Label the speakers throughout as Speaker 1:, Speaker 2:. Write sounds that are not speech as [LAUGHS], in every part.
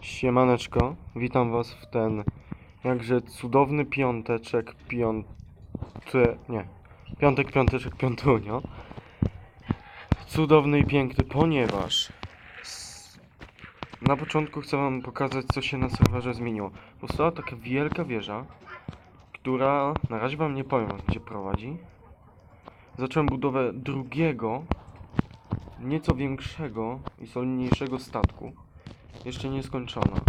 Speaker 1: Siemaneczko, witam was w ten jakże cudowny piąteczek, piąty, nie, piątek, piąteczek, piątunio. Cudowny i piękny, ponieważ na początku chcę wam pokazać, co się na serwerze zmieniło. Powstała taka wielka wieża, która, na razie wam nie powiem, gdzie prowadzi. Zacząłem budowę drugiego, nieco większego i solidniejszego statku jeszcze nie skończona.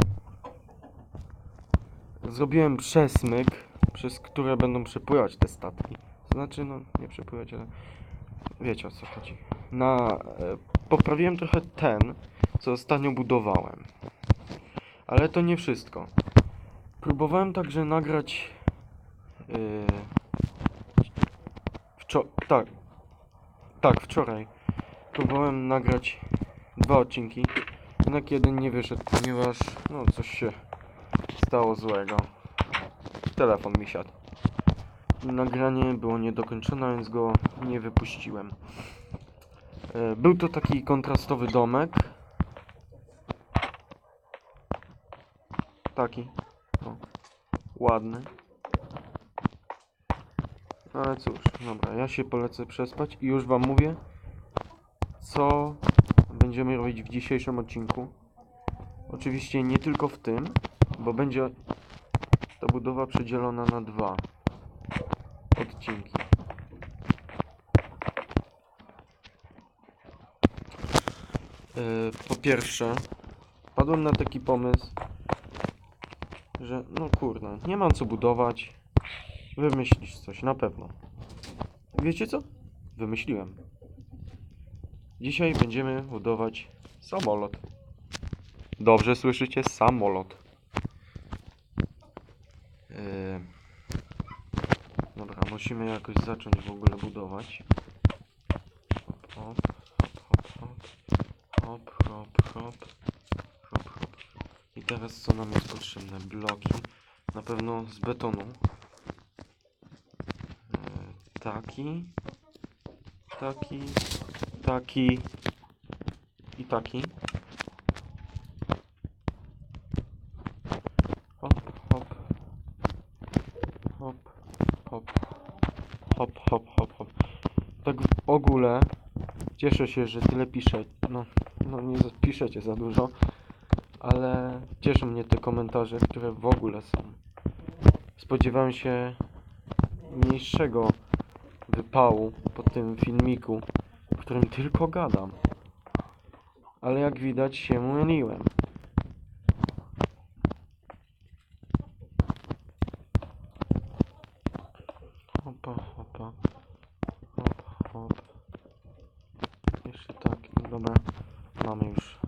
Speaker 1: Zrobiłem przesmyk, przez które będą przepływać te statki. Znaczy, no, nie przepływać, ale wiecie o co chodzi. Na, e, poprawiłem trochę ten, co ostatnio budowałem. Ale to nie wszystko. Próbowałem także nagrać. Yy, wczo- tak. Tak, wczoraj. Próbowałem nagrać dwa odcinki. Jednak jeden nie wyszedł, ponieważ no coś się stało złego. Telefon mi siadł. Nagranie było niedokończone, więc go nie wypuściłem. E, Był to taki kontrastowy domek. Taki. O, ładny. Ale cóż, dobra, ja się polecę przespać i już wam mówię, co będziemy robić w dzisiejszym odcinku. Oczywiście nie tylko w tym, bo będzie ta budowa przedzielona na dwa odcinki. Yy, po pierwsze, padłem na taki pomysł, że no kurna, nie mam co budować. Wymyślisz coś, na pewno. Wiecie co? Wymyśliłem. Dzisiaj będziemy budować samolot. Dobrze słyszycie? Samolot. Yy... Dobra, musimy jakoś zacząć w ogóle budować. Hop, hop, hop, hop, hop, hop, hop, hop, hop. I teraz co nam jest potrzebne? Bloki. Na pewno z betonu. Yy, taki. Taki. Taki. I taki. Hop, hop. Hop, hop. Hop, hop, hop. Tak w ogóle cieszę się, że tyle pisze. No, no nie piszecie za dużo, ale cieszą mnie te komentarze, które w ogóle są. Spodziewałem się mniejszego wypału po tym filmiku, którym tylko gadam. Ale jak widać się myliłem. Hopa, hopa. Hop, hop. Jeszcze tak. Dobra. Mamy już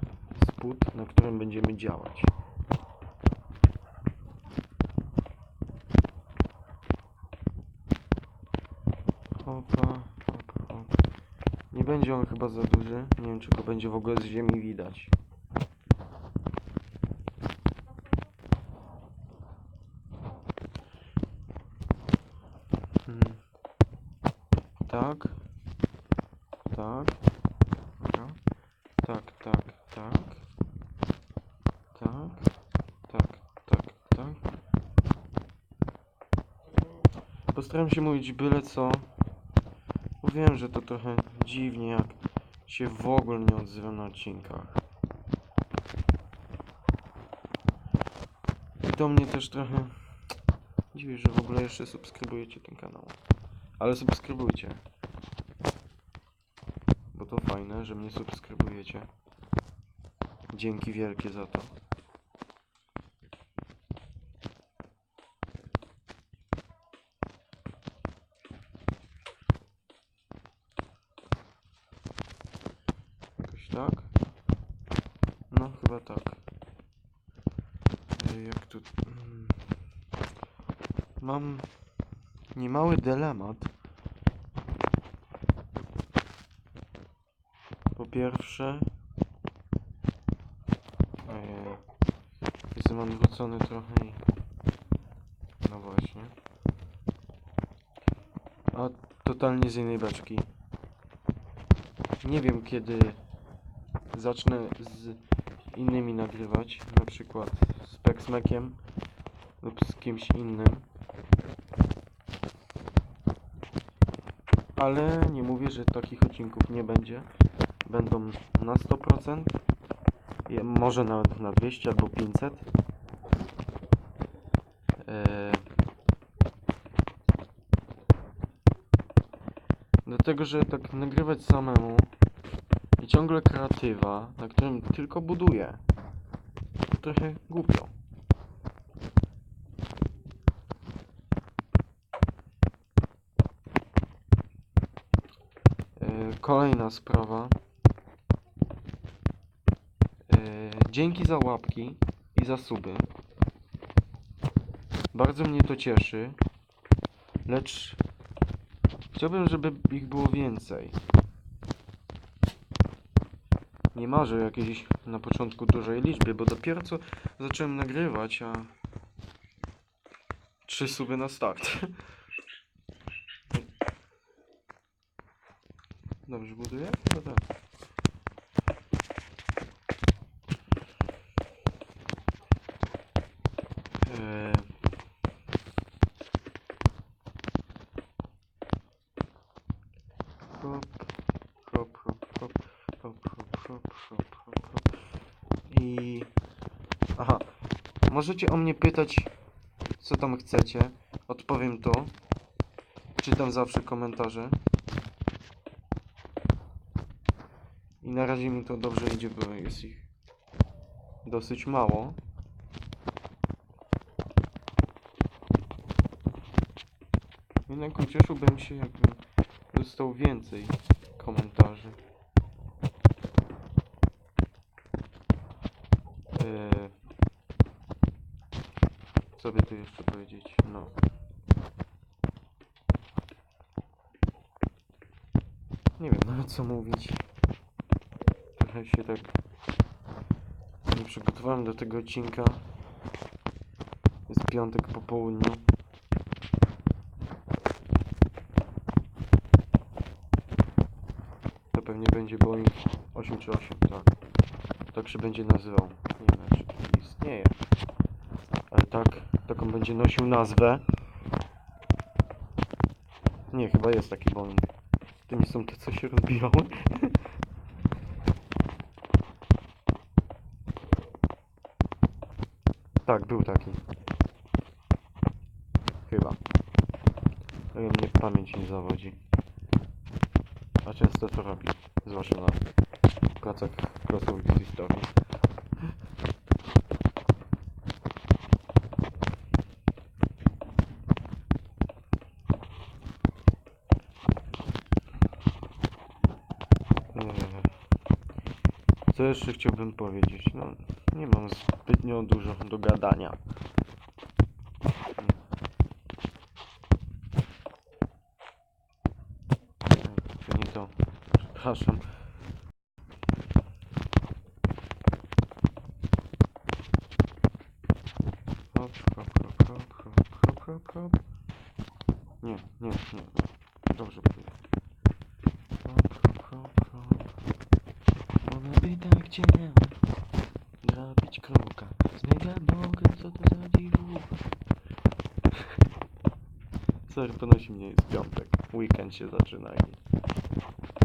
Speaker 1: spód, na którym będziemy działać. Hopa, hop, hop. Nie będzie on chyba za duży. Nie wiem, czy go będzie w ogóle z ziemi widać. Hmm. Tak. Tak. Dobra. Tak, tak, tak. Tak. Tak, tak, tak. Postaram się mówić byle co. Wiem, że to trochę dziwnie, jak się w ogóle nie odzywam na odcinkach. I to mnie też trochę dziwi, że w ogóle jeszcze subskrybujecie ten kanał. Ale subskrybujcie. Bo to fajne, że mnie subskrybujecie. Dzięki wielkie za to. Jakoś tak? No, chyba tak. Ej, Jak tu... mm. Mam niemały dylemat. Po pierwsze... Ojej. Jestem odwrócony trochę i... No właśnie. A totalnie z innej beczki. Nie wiem kiedy zacznę z innymi nagrywać, na przykład z Pexmekiem lub z kimś innym. Ale nie mówię, że takich odcinków nie będzie. Będą na 100%, je- może nawet na 200 albo 500. Eee, Dlatego, że tak nagrywać samemu i ciągle kreatywa, na którym tylko buduję, trochę głupio. Yy, Kolejna sprawa. Yy, Dzięki za łapki i za suby. Bardzo mnie to cieszy. Lecz chciałbym, żeby ich było więcej. Nie marzę jakiejś na początku dużej liczbie, bo dopiero co zacząłem nagrywać, a trzy suby na start. [LAUGHS] Dobrze buduję? No tak. Eee. Hop, hop, hop, hop. I... Aha. Możecie o mnie pytać, co tam chcecie. Odpowiem to. Czytam zawsze komentarze. Na razie mi to dobrze idzie, bo jest ich dosyć mało. Jednak ucieszyłbym się, jakbym dostał więcej komentarzy. Eee, co by tu jeszcze powiedzieć? No. Nie wiem nawet co mówić. Trochę się tak nie przygotowałem do tego odcinka. Jest piątek po południu. To pewnie będzie Boeing 8 czy 8, tak. Tak się będzie nazywał. Nie wiem, czy to istnieje. Ale tak, taką będzie nosił nazwę. Nie, chyba jest taki Boeing. To nie są te, co się rozbijały? [LAUGHS] tak, był taki. Chyba. Ale mnie pamięć nie zawodzi. A często to robi. Zwłaszcza na pracach klasowych z historii. Eee, Co jeszcze chciałbym powiedzieć? No, nie mam zbytnio dużo do gadania. Nie to. Przepraszam. Hop, hop, hop, hop, hop, hop, hop. Nie, nie, nie, nie. Dobrze mówię. Hop, hop, hop, hop. By tak Grabić kroka Z mega boga, co to za dziwów Sorry, ponosi mnie jest piątek Weekend się zaczyna i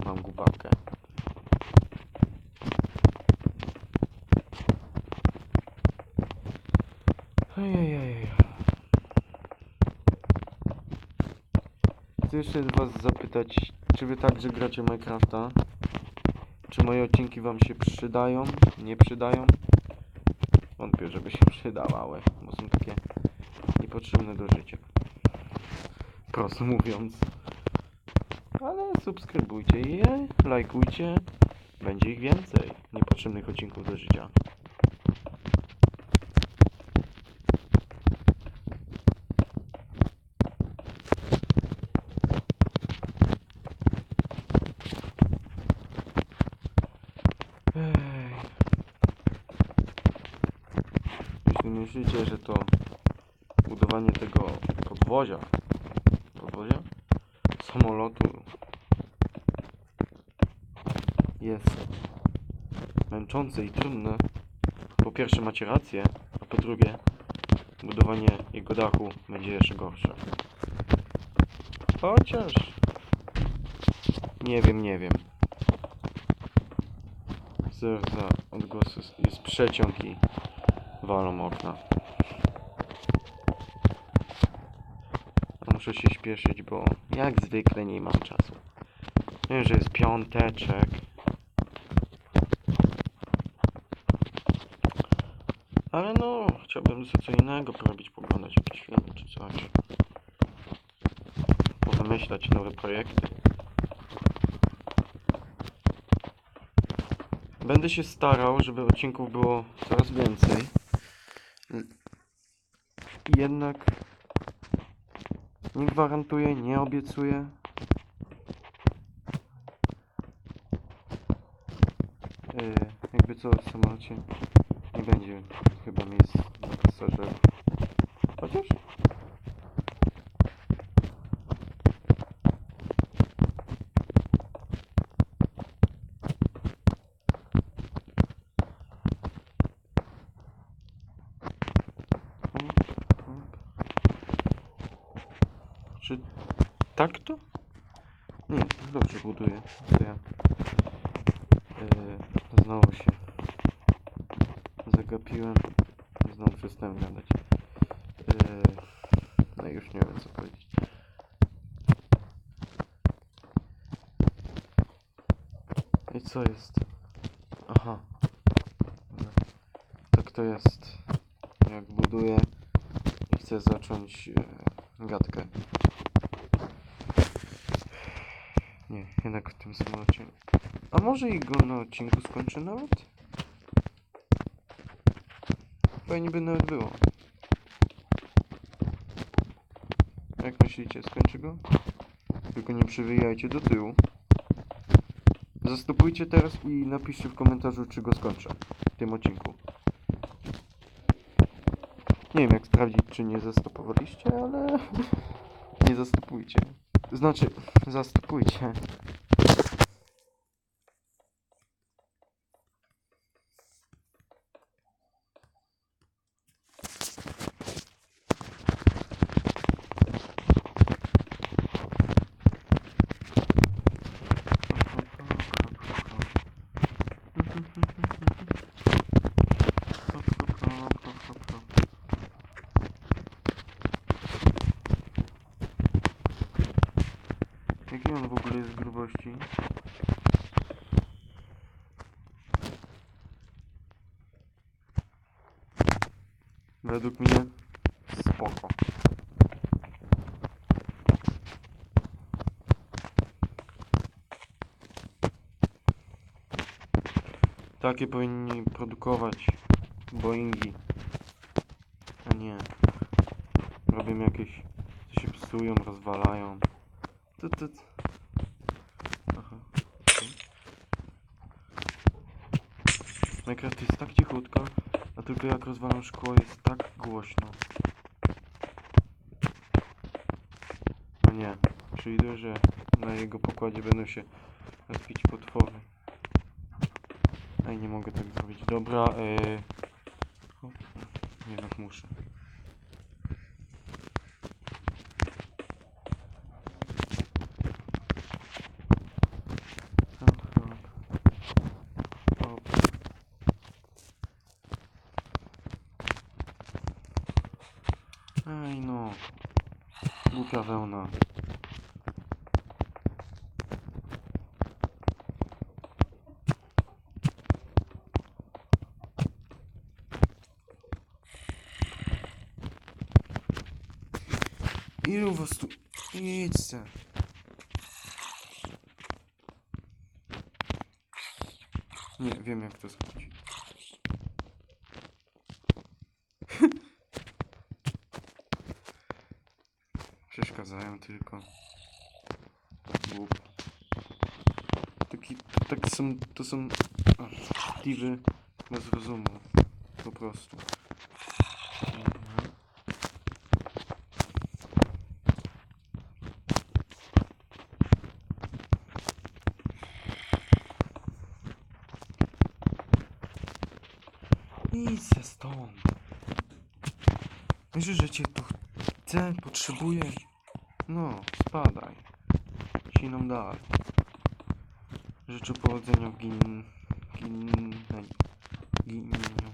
Speaker 1: Mam głupawkę Ojej. Chcę jeszcze was zapytać, czy wy także gracie Minecrafta? Czy moje odcinki wam się przydają? Nie przydają? Wątpię, żeby się przydawały, bo są takie niepotrzebne do życia. Prosto mówiąc. Ale subskrybujcie je, lajkujcie. Będzie ich więcej niepotrzebnych odcinków do życia. Jeśli myślicie, że to budowanie tego podwozia? Samolotu jest męczące i trudne, po pierwsze macie rację, a po drugie budowanie jego dachu będzie jeszcze gorsze. Chociaż... Nie wiem, nie wiem. Zer za odgłosy jest przeciąg i walą okna. A Muszę się śpieszyć, bo jak zwykle nie mam czasu. Wiem, że jest piąteczek. Ale no, chciałbym co innego porobić, poglądać jakieś filmy czy coś. Powymyślać nowe projekty. Będę się starał, żeby odcinków było coraz więcej. Jednak nie gwarantuję, nie obiecuję. Yy, jakby co w samolocie nie będzie chyba miejsc dla pasażerów. Chociaż? Czy tak to? Nie, dobrze buduję. To ja yy, znowu się zagapiłem. Znowu przestałem gadać. Yy, no już nie wiem co powiedzieć. I co jest? Aha. Tak to jest. Jak buduję i chcę zacząć e, gadkę. Nie, jednak w tym samolocie. A może i go na odcinku skończę nawet? Fajnie by nawet było. Jak myślicie, skończy go? Tylko nie przywijajcie do tyłu. Zastopujcie teraz i napiszcie w komentarzu, czy go skończę w tym odcinku. Nie wiem jak sprawdzić, czy nie zastopowaliście, ale [LAUGHS] nie zastopujcie. Znaczy, zastopujcie. Jaki on w ogóle jest grubości? Według mnie spoko. Takie powinni produkować Boeingi. A nie. Robią jakieś, co się psują, rozwalają. To, to... Aha. okej. Minecraft jest tak cichutko, a tylko jak rozwalam szkło jest tak głośno. A nie, przewiduję, że na jego pokładzie będą się rozbić potwory. Ej, nie mogę tak zrobić. Dobra, yy... o, Jednak muszę. Hop, hop. Hop. Ej no. Głupia wełna. Ilu was tu... Idźcie. Nie, wiem jak to Przeszkadzają tylko. Głup. Taki, tak są, to są diwy bez rozumu. Po prostu. Mhm. Idź stąd. Myślisz, że cię tu chcę, potrzebuję? No, spadaj. Siną dalej. Życzę powodzenia w gin... gin... ginieniu.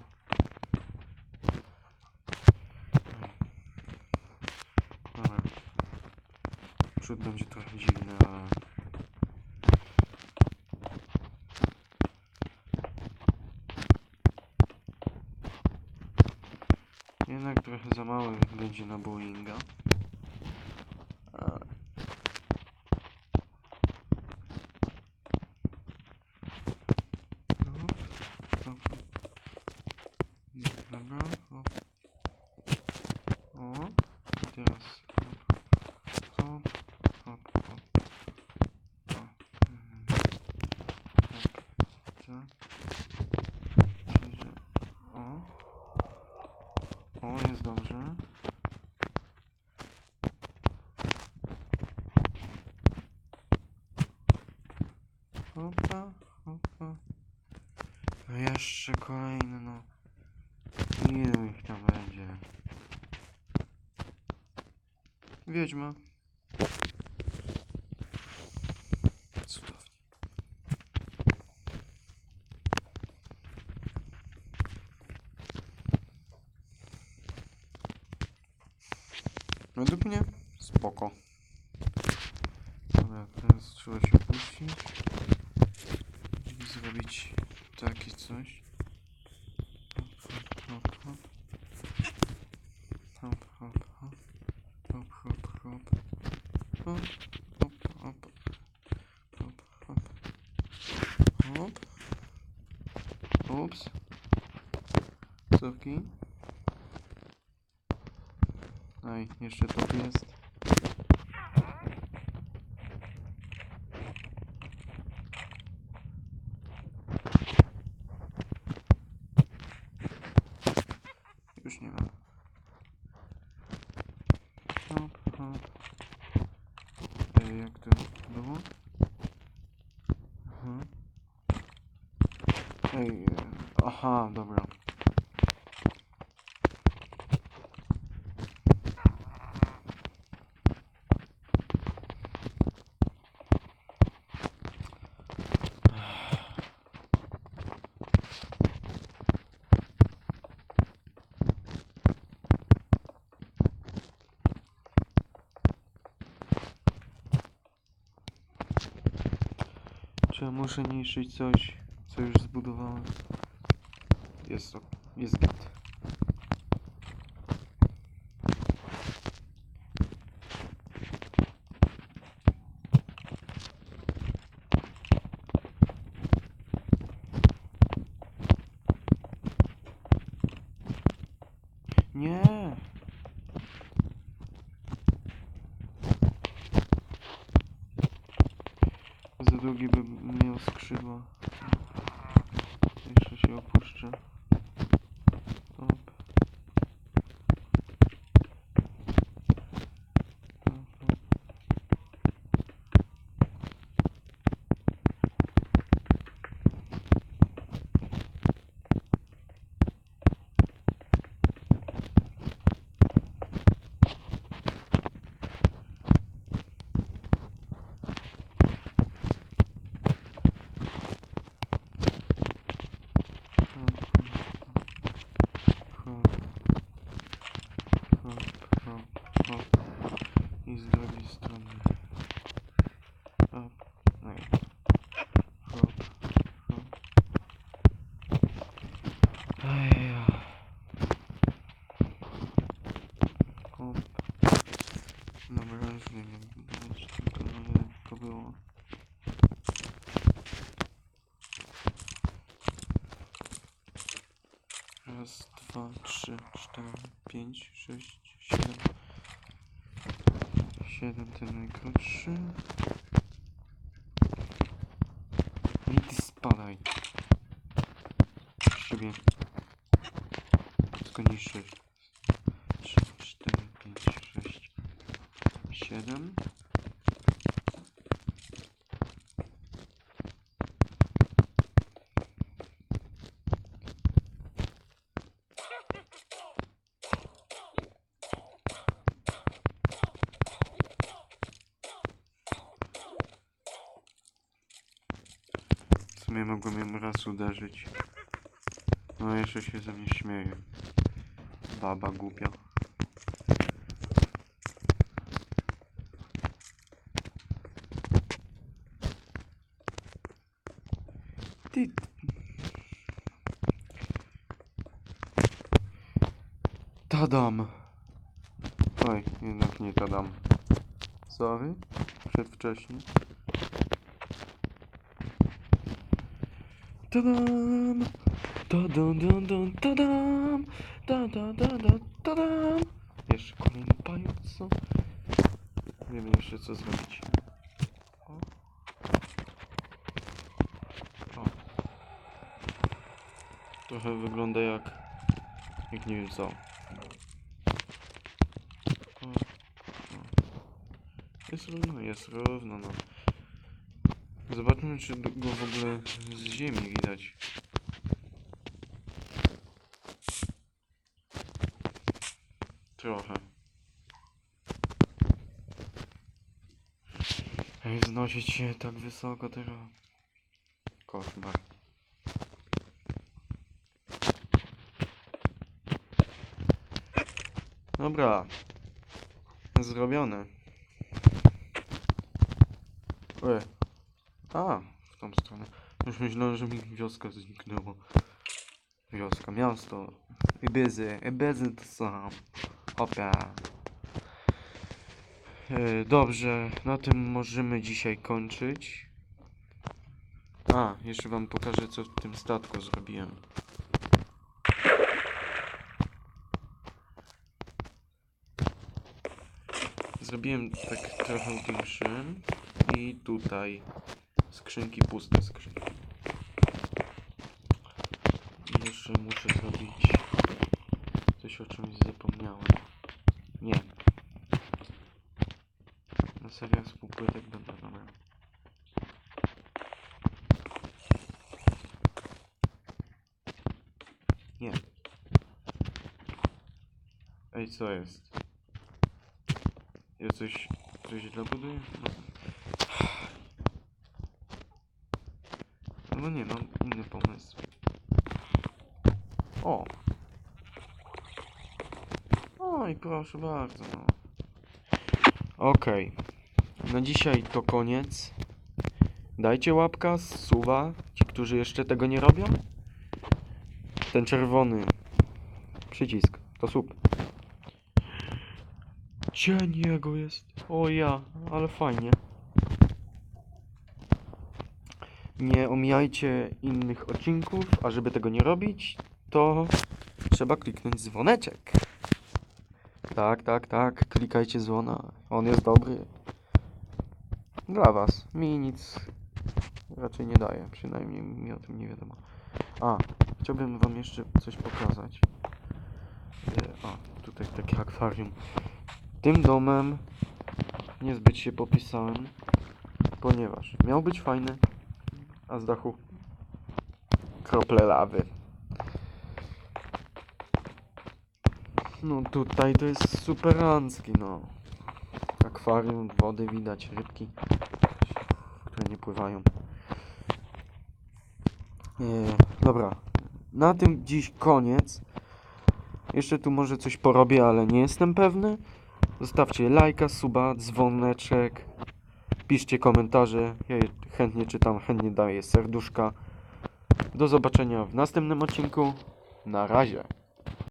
Speaker 1: Dobra. Przód będzie trochę dziwny, ale... Jednak trochę za mały będzie na bowlinga. Ale... Hop, hop. Dobra, hop. O, i teraz hop, hop, hop, hop. O, mhm. Hop, tak. Czyli, że- O. O, jest dobrze. Hopa, hopa. No jeszcze kolejny, no. Ilu tam będzie? Wiedźma. Według mnie spoko. Dobra, teraz trzeba się puścić i zrobić takie coś. Hop, hop, hop, hop. Hop, hop, hop. Hop, hop, hop. Hop, hop, hop. Aj, jeszcze to jest. Już nie ma. Hop, hop. Ej, jak to było? Mhm. Ej, e, aha, dobra. Czy ja muszę niszczyć coś, co już zbudowałem? Jest to, jest git. 5, 6, 7. 7 ten najkrótszy. I ty spadaj. Siebie. Tylko niższy. 3, 4, 5, 6, 7. tam raz uderzyć. No jeszcze się ze mnie śmieje. Baba głupia. Ty... Tadam. Oj, jednak nie tadam. Sorry, przedwcześnie. Tadam! Tadam, tadam, tadam! Tadam, tadam, tadam! Jeszcze kolejny pająk, co? Wiemy jeszcze co zrobić. O. O. Trochę wygląda jak... jak nie wiem co. Jest równo, jest równo, no. Zobaczmy, czy go w ogóle z ziemi widać. Trochę. Ej, wznosić się tak wysoko teraz. Koszmar. Dobra. Zrobione. E. A, w tą stronę. Już myślałem, że mi wioska zniknęła. Wioska, miasto. Ebezy, Ebezy to sam. Hopia. E, dobrze, na tym możemy dzisiaj kończyć. A, jeszcze wam pokażę, co w tym statku zrobiłem. Zrobiłem tak trochę większym i tutaj skrzynki, puste skrzynki. Jeszcze muszę zrobić coś o czymś zapomniałem. Nie. Na serio z półpłytek będę robił. Nie. Ej, co jest? Ja coś, coś źle buduję? No. No nie, mam inny pomysł. O! O i proszę bardzo, no. Okej. Na dzisiaj to koniec. Dajcie łapka, suwa, ci, którzy jeszcze tego nie robią. Ten czerwony przycisk, to sub. Cień jego jest. O ja, ale fajnie. Nie omijajcie innych odcinków, a żeby tego nie robić, to trzeba kliknąć dzwoneczek. Tak, tak, tak, klikajcie dzwona. On jest dobry. Dla was. Mi nic raczej nie daje, przynajmniej mi o tym nie wiadomo. A, chciałbym wam jeszcze coś pokazać. E, A, tutaj takie akwarium. Tym domem niezbyt się popisałem, ponieważ miał być fajny, a z dachu krople lawy. No tutaj to jest superancki, no. Akwarium, wody widać, rybki, które nie pływają. Nie, dobra, na tym dziś koniec. Jeszcze tu może coś porobię, ale nie jestem pewny. Zostawcie lajka, suba, dzwoneczek. Piszcie komentarze. Ja je chętnie czytam, chętnie daję serduszka. Do zobaczenia w następnym odcinku. Na razie.